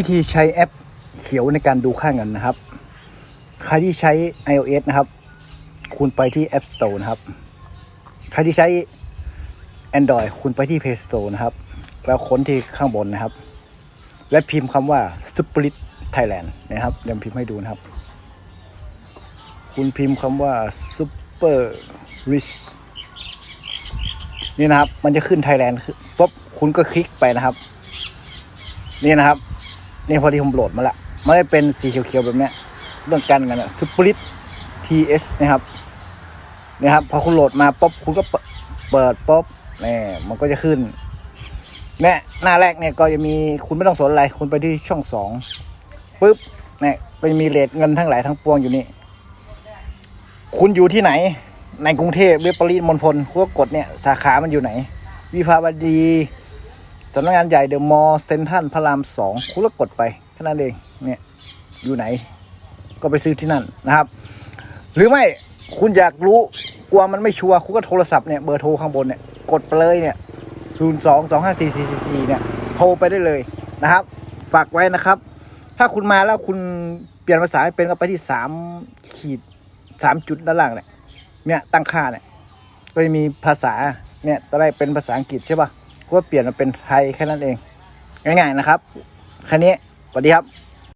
วิธีใช้แอปเขียวในการดูค่าเงินนะครับ ใครที่ใช้ iOS นะครับ คุณไปที่ App Store นะครับ ใครที่ใช้ Android คุณไปที่ Play Store นะครับ แล้วค้นที่ข้างบนนะครับ และพิมพ์คำว่า Split Thailand นะครับ เดี๋ยวพิมพ์ให้ดูนะครับ คุณพิมพ์คำว่า Super Rich นี่นะครับ มันจะขึ้น Thailand ปุ๊บ คุณก็คลิกไปนะครับ นี่นะครับ นี่พอดีผมโหลดมาละไม่ได้เป็นสีเขียวๆแบบนี้ยเรื่องกันกันอะ Split TS นะครับนี่ครับพอคุณโหลดมาปุ๊บคุณก็เปิดปุ๊บนี่มันก็จะขึ้นเนี่ยหน้าแรกเนี่ยก็จะมีคุณไม่ต้องสนอะไร คุณไปที่ช่องสองปุ๊บเนี่ยก็จะมีเลทเงินทั้งหลายทั้งปวงอยู่นี่ คุณอยู่ที่ไหน ในกรุงเทพหรือปริมณฑลคุณก็กดเนี่ยสาขามันอยู่ไหน วิภาวดี สำนักงานใหญ่เดอะมอลล์เซ็นทรัลพระรามสองคุณก็กดไปแค่นั้นเองเนี่ยอยู่ไหน ก็ไปซื้อที่นั่นนะครับ หรือไม่คุณอยากรู้กลัวมันไม่ชัวร์คุณก็โทรศัพท์เนี่ยเบอร์โทรข้างบนเนี่ยกดไปเลยเนี่ยศูนย์สองสองห้าสี่สี่สี่เนี่ยโทรไปได้เลยนะครับ ฝากไว้นะครับ ถ้าคุณมาแล้วคุณเปลี่ยนภาษาให้เป็นก็ไปที่สามขีดสามจุดด้านล่างเนี่ยเนี่ยตั้งค่าเนี่ยก็จะมีภาษาเนี่ยตอนแรกเป็นภาษาอังกฤษใช่ป่ะ ก็เปลี่ยนมาเป็นไทยแค่นั้นเอง ง่ายๆนะครับ แค่นี้สวัสดีครับ